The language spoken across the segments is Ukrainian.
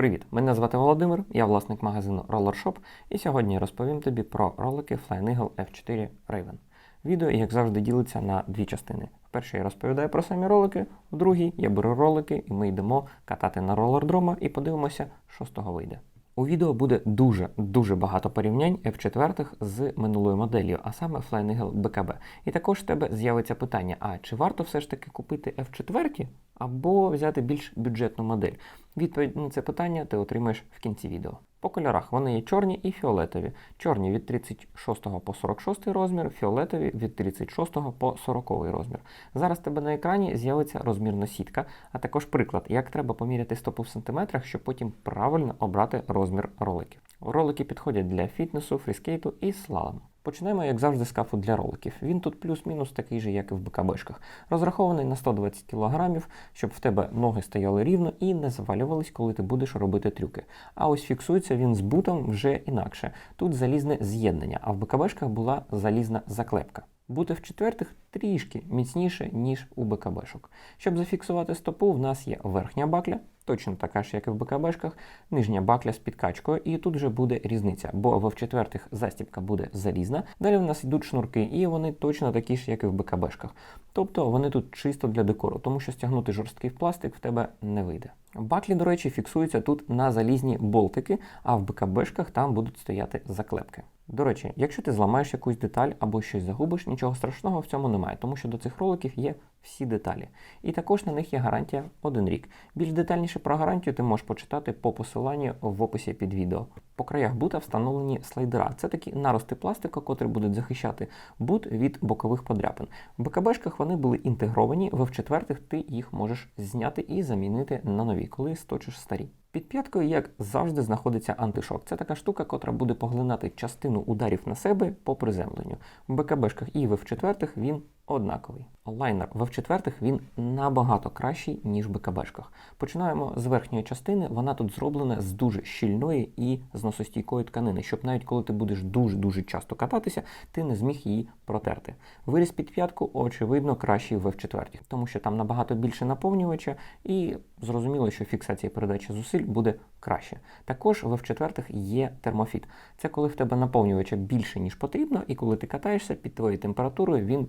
Привіт! Мене звати Володимир, я власник магазину Roller Shop, і сьогодні розповім тобі про ролики Flying Eagle F4 Raven. Відео, як завжди, ділиться на дві частини. В першій я розповідаю про самі ролики, в другій я беру ролики і ми йдемо катати на ролердрома і подивимося, що з того вийде. У відео буде дуже дуже багато порівнянь F4 з минулою моделлю, а саме Flying Eagle BKB. І також в тебе з'явиться питання: а чи варто все ж таки купити F4 або взяти більш бюджетну модель? Відповідь на це питання ти отримаєш в кінці відео. По кольорах вони є чорні і фіолетові. Чорні від 36 по 46 розмір, фіолетові від 36 по 40 розмір. Зараз тебе на екрані з'явиться розмірна сітка, а також приклад, як треба поміряти стопу в сантиметрах, щоб потім правильно обрати розмір роликів. Ролики підходять для фітнесу, фріскейту і слалому. Почнемо, як завжди, з кафу для роликів. Він тут плюс-мінус такий же, як і в БКБшках. Розрахований на 120 кг, щоб в тебе ноги стояли рівно і не завалювались, коли ти будеш робити трюки. А ось фіксується він з бутом вже інакше. Тут залізне з'єднання, а в БКБшках була залізна заклепка. Бути в четвертих трішки міцніше, ніж у БКБшок. Щоб зафіксувати стопу, в нас є верхня бакля, точно така ж, як і в БКБшках, нижня бакля з підкачкою, і тут вже буде різниця, бо в четвертих застібка буде залізна. Далі в нас йдуть шнурки, і вони точно такі ж, як і в БКБшках. Тобто вони тут чисто для декору, тому що стягнути жорсткий пластик в тебе не вийде. Баклі, до речі, фіксуються тут на залізні болтики, а в БКБшках там будуть стояти заклепки. До речі, якщо ти зламаєш якусь деталь або щось загубиш, нічого страшного в цьому немає, тому що до цих роликів є всі деталі. І також на них є гарантія один рік. Більш детальніше про гарантію ти можеш почитати по посиланню в описі під відео. По краях бута встановлені слайдера. Це такі нарости пластика, котрі будуть захищати бут від бокових подряпин. В БКБшках вони були інтегровані, в четвертих ти їх можеш зняти і замінити на нові, коли сточиш старі. Під п'яткою, як завжди, знаходиться антишок. Це така штука, котра буде поглинати частину ударів на себе по приземленню. В БКБшках і в четвертих він однаковий. Лайнер в F4 він набагато кращий, ніж в БКБшках. Починаємо з верхньої частини, вона тут зроблена з дуже щільної і зносостійкої тканини, щоб навіть коли ти будеш дуже-дуже часто кататися, ти не зміг її протерти. Виріз під п'ятку, очевидно, кращий в F4, тому що там набагато більше наповнювача, і зрозуміло, що фіксація передачі зусиль буде краще. Також в F4 є термофіт. Це коли в тебе наповнювача більше, ніж потрібно, і коли ти катаєшся під твоєю температурою, він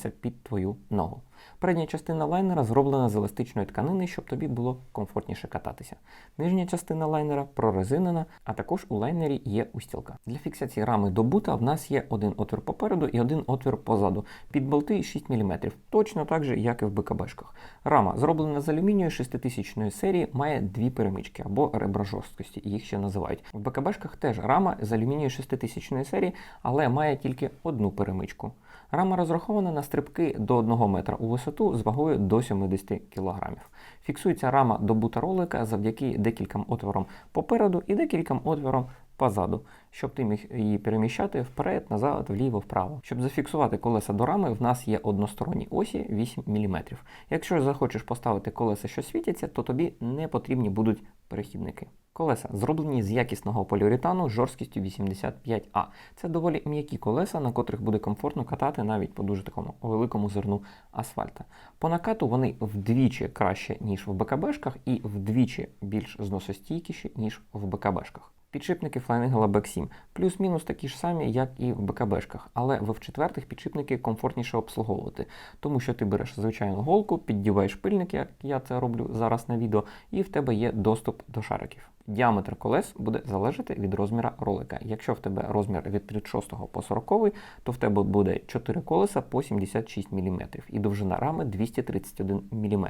підминається під твою ногу. Передня частина лайнера зроблена з еластичної тканини, щоб тобі було комфортніше кататися. Нижня частина лайнера прорезинена, а також у лайнері є устілка. Для фіксації рами до бута в нас є один отвір попереду і один отвір позаду. Під болти 6 мм, точно так же, як і в БКБшках. Рама, зроблена з алюмінію 6000 серії, має дві перемички або ребра жорсткості, їх ще називають. В БКБшках теж рама з алюмінію 6000 серії, але має тільки одну перемичку. Рама розрахована на стрибки до 1 метра у висоту з вагою до 70 кг. Фіксується рама до бута ролика завдяки декільком отворам попереду і декільком отворам позаду, щоб ти міг її переміщати вперед, назад, вліво, вправо. Щоб зафіксувати колеса до рами, в нас є односторонні осі 8 мм. Якщо захочеш поставити колеса, що світяться, то тобі не потрібні будуть перехідники. Колеса зроблені з якісного поліуретану з жорсткістю 85А. Це доволі м'які колеса, на котрих буде комфортно катати навіть по дуже такому великому зерну асфальта. По накату вони вдвічі краще, ніж в БКБшках, і вдвічі більш зносостійкіші, ніж в БКБшках. Підшипники Flying Back 7 плюс-мінус такі ж самі, як і в БКБшках, але в четвертих підшипники комфортніше обслуговувати, тому що ти береш звичайну голку, піддіваєш пильник, як я це роблю зараз на відео, і в тебе є доступ до шариків. Діаметр колес буде залежати від розміра ролика. Якщо в тебе розмір від 36 по 40, то в тебе буде 4 колеса по 76 мм і довжина рами 231 мм.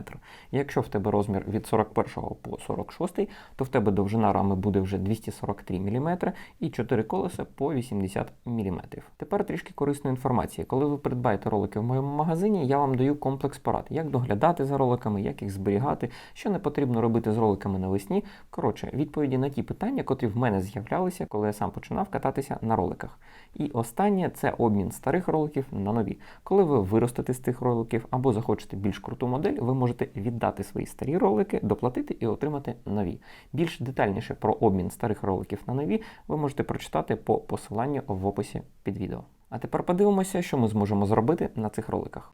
Якщо в тебе розмір від 41 по 46, то в тебе довжина рами буде вже 243 мм і 4 колеса по 80 мм. Тепер трішки корисної інформації. Коли ви придбаєте ролики в моєму магазині, я вам даю комплекс порад, як доглядати за роликами, як їх зберігати, що не потрібно робити з роликами навесні. Коротше, відповіді на ті питання, котрі в мене з'являлися, коли я сам починав кататися на роликах. І останнє це обмін старих роликів на нові. Коли ви виростете з тих роликів або захочете більш круту модель, ви можете віддати свої старі ролики, доплатити і отримати нові. Більш детальніше про обмін старих роликів на нові ви можете прочитати по посиланню в описі під відео. А тепер подивимося, що ми зможемо зробити на цих роликах.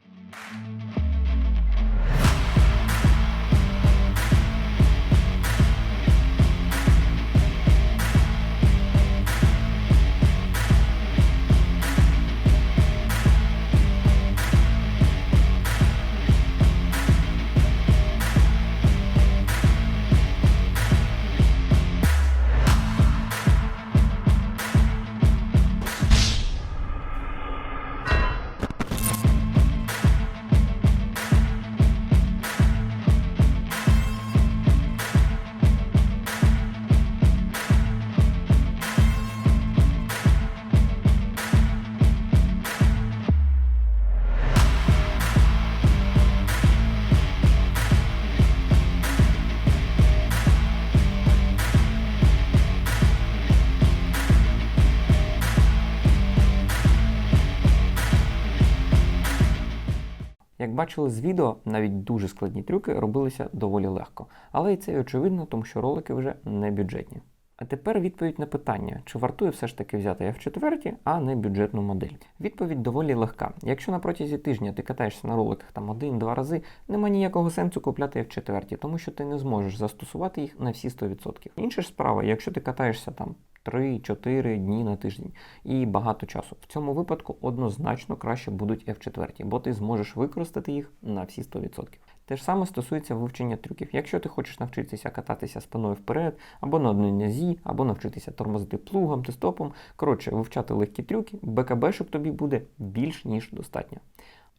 Бачили з відео, навіть дуже складні трюки робилися доволі легко, але і це й очевидно, тому що ролики вже не бюджетні. А тепер відповідь на питання, чи вартує все ж таки взяти F4, а не бюджетну модель. Відповідь доволі легка. Якщо на протязі тижня ти катаєшся на роликах там один-два рази, нема ніякого сенсу купляти F4, тому що ти не зможеш застосувати їх на всі 100%. Інша ж справа, якщо ти катаєшся там 3-4 дні на тиждень і багато часу. В цьому випадку однозначно краще будуть F4, бо ти зможеш використати їх на всі 100%. Те ж саме стосується вивчення трюків. Якщо ти хочеш навчитися кататися спиною вперед, або на одній нозі, або навчитися тормозити плугом, тестопом, коротше, вивчати легкі трюки, БКБшок тобі буде більш ніж достатньо.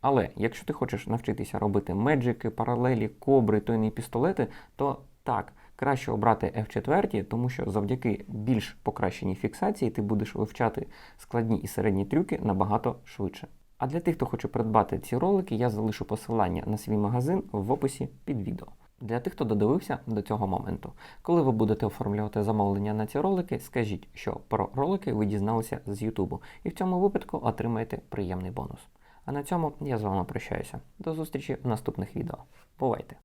Але якщо ти хочеш навчитися робити меджики, паралелі, кобри, тойні пістолети, то так, краще обрати F4, тому що завдяки більш покращеній фіксації ти будеш вивчати складні і середні трюки набагато швидше. А для тих, хто хоче придбати ці ролики, я залишу посилання на свій магазин в описі під відео. Для тих, хто додивився до цього моменту. Коли ви будете оформлювати замовлення на ці ролики, скажіть, що про ролики ви дізналися з Ютубу, і в цьому випадку отримаєте приємний бонус. А на цьому я з вами прощаюся. До зустрічі в наступних відео. Бувайте!